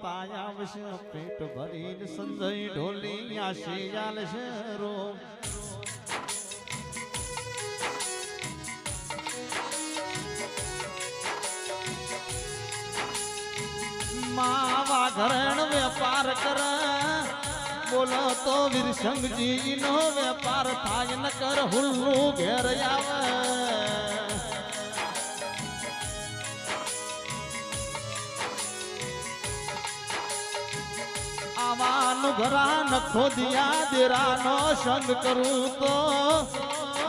માતા આવશે પેટ ભરીને સંજય ઢોલી આશી ચાલશે રો માવા ઘરણ વેપાર કર. બોલો તો વીરસંગજી નો વેપાર થાય ન કર હુલ્લું ઘેર આવે. આવાનું ઘરા નખો દિયા દેરાનો સંગ કરું તો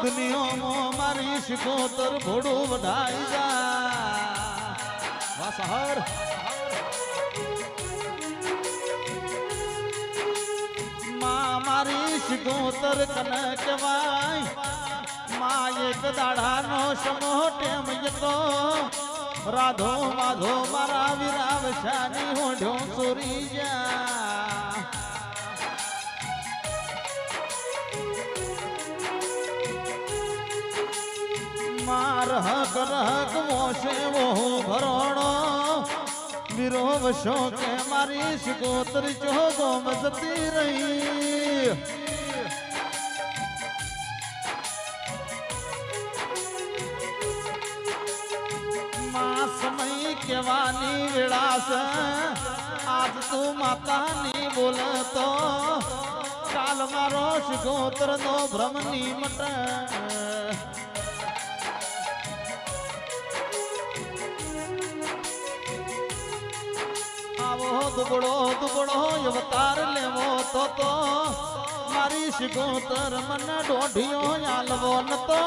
દુનિયામાં મારી શિકોતર ભોડું વધાઈ જા વાહ સહર. માં મારી શિકોતર કન કહેવાય. માં એક દાડાનો સમો ટેમ તો રાધો માધો મારા વિરાવશાની હોઢો સુરી જા માર હક રહક મોશે વો ભરોણો. વીરો વશો કે મારી શિકોતર ચોગો મજતી રહી. માં સમય કેવાની વિળાસ, આજ તું માતાની બોલતો. કાલ મારો શિકોતર નો ભ્રમની મટ. આવો, દુબળો દુબળો, અવતાર લેવો તો તો. મારી શિગોતર મને દોઢિયો આલવો નતો.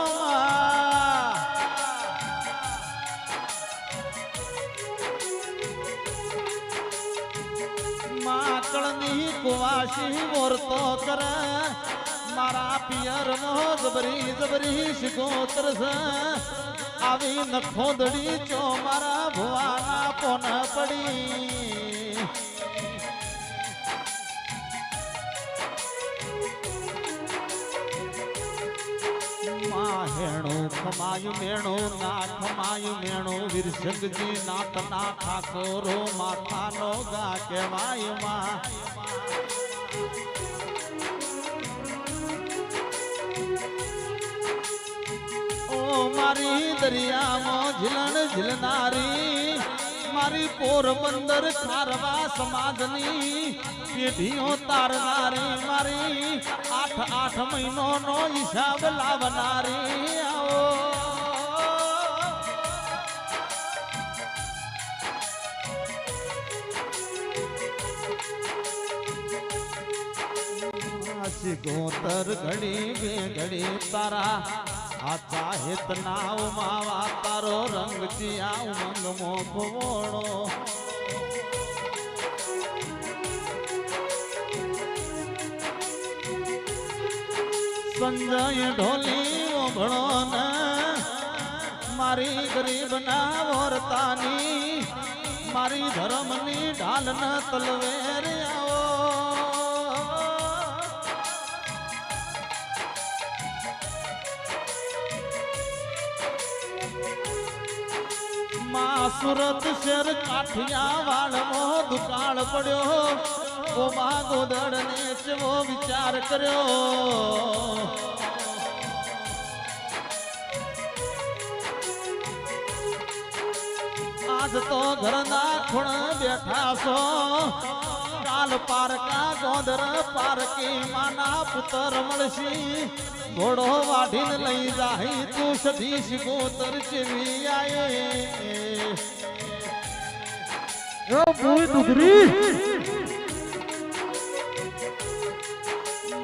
માકળની કુવાસી મોરતો કરે. મારા પિયર નો જબરી જબરી શિગોતર છે. આવી નખોદડી ચો મારા ભુવાના પોન પડી. ખમાયું મેણું ના ખમાયું મેણું વીરસંગજી નાત ના ઠાકોરો, માથાનો ગા કહેવાયમાં. ઓ મારી દરિયામાં ઝીલણ ઝીલનારી મારી પોરબંદર ખારવા સમાજની પેઢીઓ તારનારી મારી આઠ આઠ મહિનો નો હિસાબ લાવનારી. આવો. ગોતર ઘડી બે ઘડી તારા આતા હેત નાવ માવા તારો રંગ ચિયા ઉમંગ મો ભવોણો સંજય ઢોલી ઓભળો ને મારી ગરીબ ના વરતાની, મારી ધર્મની ઢાલ ન તલવેર આવો માં સુરત શેર કાઠિયા વાળમો દુકાળ પડ્યો. ગોમા ગોદળ ને વિચાર કર્યો. તો ઘરના ખૂણ બેઠા છો. કાલ પારકા ગોદર પારકી માના પુત્ર મળશી. ઘોડો વાઢીને લઈ જાય તું સધીશ ગોતર ચેવી આયે.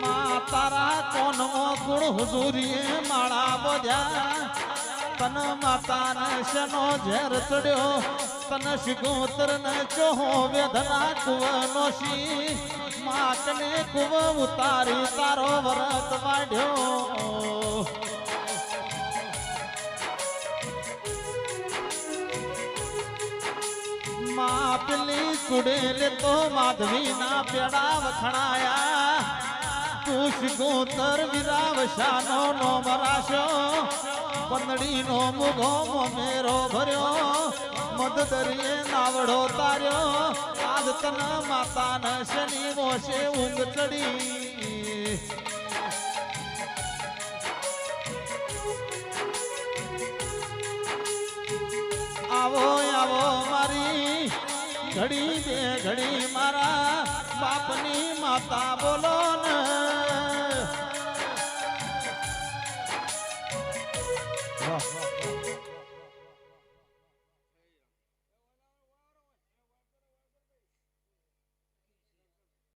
માં તારા કોનો ગુણ હુજુરીએ માળા બોધ્યા. તન માતા નશનો ઝેર ચડ્યો. તન શિગોતર ન ચોહો વેદના કુવનો શી. માતને કુવ ઉતારી તારો વરત વાઢ્યો. માં પેલી કુડેલે તો માધવી ના પેડા વખણાયા તું શિગોતર વિરાવશાનો નો મરાશો. પંદડી નો મુગો મેરો ભર્યો. મધ દરિયે નાવડો તાર્યો. આજ તન માતા ન શનિ મોશે ઊંઘ ચડી? આવો આવો મારી ઘડી બે ઘડી મારા બાપની માતા બોલો ને. वाह